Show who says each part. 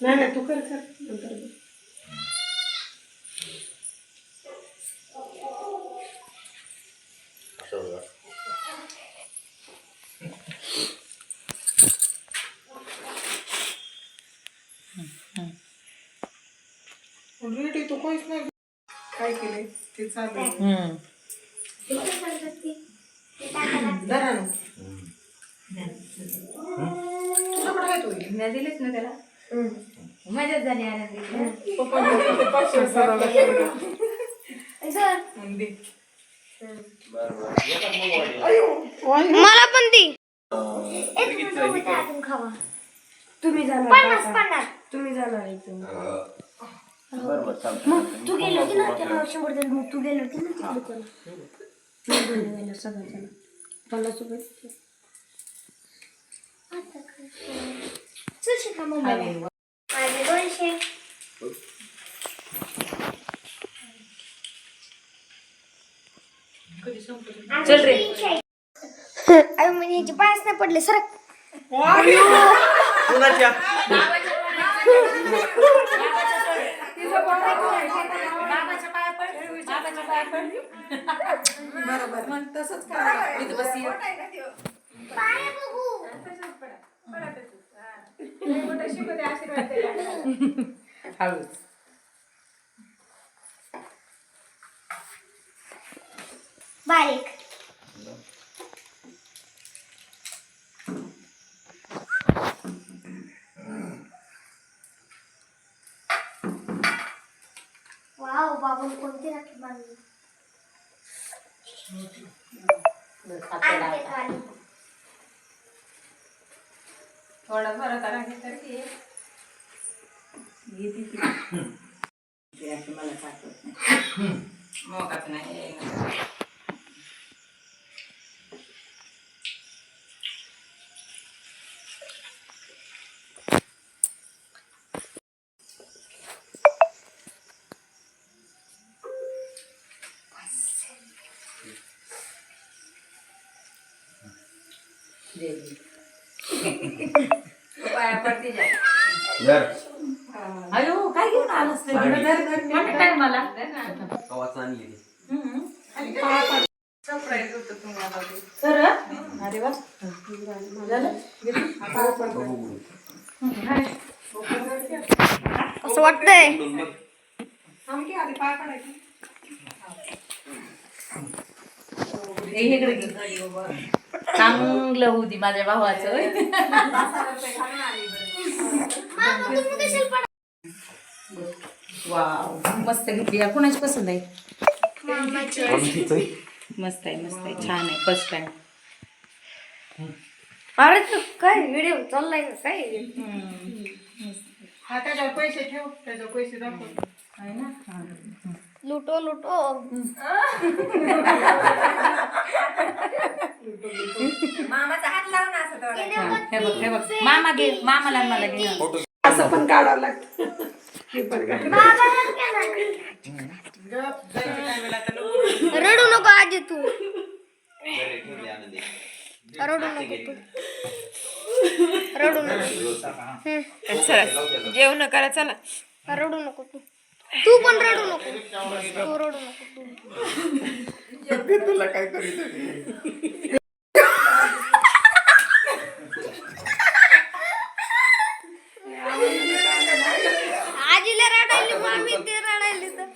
Speaker 1: नाही नाही तू कर कर. नंतर ऑलरेडी तू काहीच नाही काय केले ते चालू. धरा ना. तुझ्याकडे आहे तो एक.
Speaker 2: मी दिलेच ना त्याला? मजाच झाली आनंदी.
Speaker 3: मला पण ती
Speaker 4: तुम्ही जाणार तुम्ही जाणार इथून. मग तू गेलो की ना त्याला शंभर दिले मग तू गेलो की ना तिकडे त्याला गेलो सगळं त्याला पन्नास रुपये. काय चल शिका मग मला. माझे दोनशे
Speaker 2: चल रे.
Speaker 4: अरे म्हणजे पायच नाही पडले सर
Speaker 5: कुणाच्या?
Speaker 1: बरोबर. मग तसंच करायला
Speaker 2: इथं बस.
Speaker 4: पाय बघू.
Speaker 2: हळूच.
Speaker 4: बारीक. वाव बाबा कोणती राखी बांधली.
Speaker 2: थोडा फरक हे तर घे. घे ती. ते असं मला सापडत नाही. मोकाच नाही हे अयो काय घेऊन आलास ते? धर, धर, धर. वाटत काय मला
Speaker 5: कवाचं आणली ती.
Speaker 2: हम्म.
Speaker 1: सरप्राईज होतं तुम्हाला ते.
Speaker 2: खरं अरे वा
Speaker 1: झालं?
Speaker 5: बघू बघू.
Speaker 3: असं वाटतंय
Speaker 5: उडून बघ.
Speaker 1: थांब की आधी पाय पडायचे.
Speaker 2: हे इकडे घे. चांगलं होऊ दे माझ्या भावाचं वाव. मस्त घेतली कोणाची पसंत आहे? मस्त आहे मस्त आहे. छान आहे. फर्स्ट टाइम
Speaker 4: अरे तू काय व्हिडिओ चाललाय का काय?
Speaker 1: हा त्याच्यावर पैसे ठेव. त्याच्यावर पैसे दाखव.
Speaker 2: आहे ना? हा.
Speaker 3: लुटो. लुटो
Speaker 2: हा, हे बघ हे बघ. मामा घे मामाला आणि मला घे. ना.
Speaker 1: असं पण काढावं लागतं. हे पण.
Speaker 3: रडू नको आजी तू. रडू नको तू. रडू नको. चला जेवण करा चला. रडू नको तू. तू पण रडू नको. तू रडू नको तू.
Speaker 5: तुला काय करीत
Speaker 3: रडायली मामी ते रडायली तर